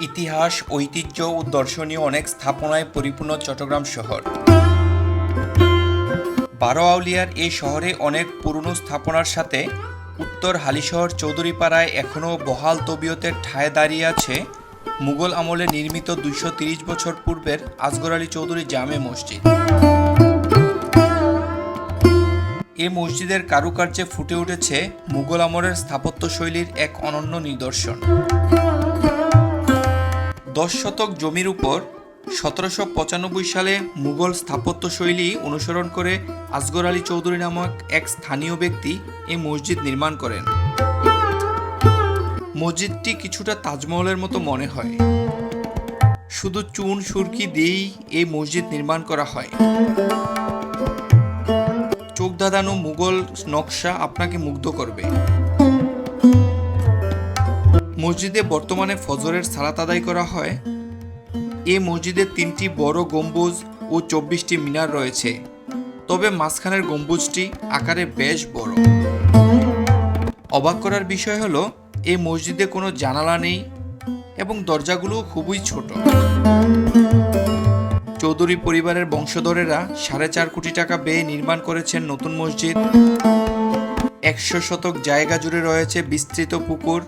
ইতিহাস, ঐতিহ্য ও দর্শনীয় অনেক স্থাপনায় পরিপূর্ণ চট্টগ্রাম শহর। বারো আউলিয়ার এই শহরে অনেক পুরনো স্থাপনার সাথে উত্তর হালিশহর চৌধুরীপাড়ায় এখনও বহাল তবিয়তের ঠায় দাঁড়িয়ে আছে মুঘল আমলে নির্মিত তিরিশ বছর পূর্বের আসগর আলী চৌধুরী জামে মসজিদ। এ মসজিদের কারুকার্যে ফুটে উঠেছে মুঘল আমলের স্থাপত্যশৈলীর এক অনন্য নিদর্শন। দশ শতক জমির উপর সতেরোশো পঁচানব্বই সালে মুঘল স্থাপত্যশৈলী অনুসরণ করে আসগর আলী চৌধুরী নামক এক স্থানীয় ব্যক্তি এই মসজিদ নির্মাণ করেন। মসজিদটি কিছুটা তাজমহলের মতো মনে হয়। শুধু চুন, সুরকি দিয়েই এই মসজিদ নির্মাণ করা হয়। চোখ দাদানো মুঘল নকশা আপনাকে মুগ্ধ করবে। মসজিদে বর্তমানে ফজরের সালাত আদায় করা হয়। এ মসজিদে তিনটি বড় গম্বুজ ও চব্বিশটি মিনার রয়েছে। তবে মাঝখানের গম্বুজটি আকারে বেশ বড়। অবাক করার বিষয় হলো এই মসজিদে কোনো জানালা নেই এবং দরজাগুলো খুবই ছোট। চৌধুরী পরিবারের বংশধরেরা সাড়ে চার কোটি টাকা ব্যয়ে নির্মাণ করেছেন নতুন মসজিদ। একশো শতক জায়গা জুড়ে রয়েছে বিস্তৃত পুকুর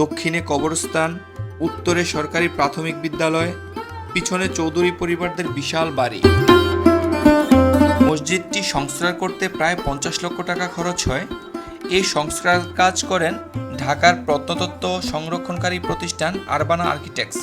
দক্ষিণে কবরস্থান, উত্তরে সরকারি প্রাথমিক বিদ্যালয়, পিছনে চৌধুরী পরিবারদের বিশাল বাড়ি। মসজিদটি সংস্কার করতে প্রায় পঞ্চাশ লক্ষ টাকা খরচ হয়। এই সংস্কার কাজ করেন ঢাকার প্রত্নতত্ত্ব সংরক্ষণকারী প্রতিষ্ঠান আরবানা আর্কিটেক্টস।